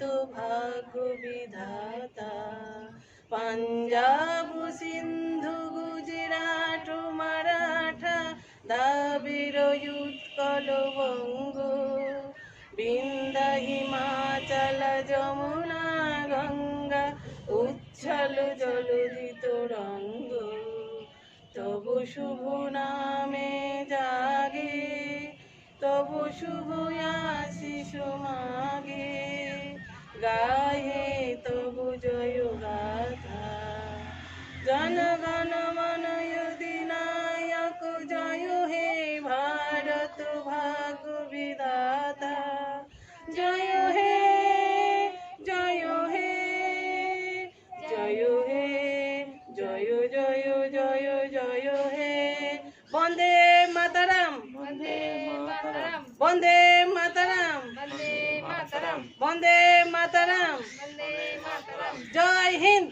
তো ভাগ্য বিধাতা। পাঞ্জাব সিন্ধু গুজরাট মারাঠা দাবির উৎকল বঙ্গ। বিন্দা হিমাচল যমুনা গঙ্গা উচ্ছল জলদিত রঙ্গ। তবু শুভ নামে জাগে, তবু শুভ আসে। গায়ে তবু জয় গাথা। জনগণ মন অধিনায়ক জয় হে ভারত ভাগ বিধাতা। জয় হে জয় হে জয় হে জয় জয় জয় জয় হে। বন্দে মাতরম। বন্দে মাতারাম। বন্দে মাতরম বন্দে মাতারাম বন্দে মাতরম জয় হিন্দ জয় হিন্দ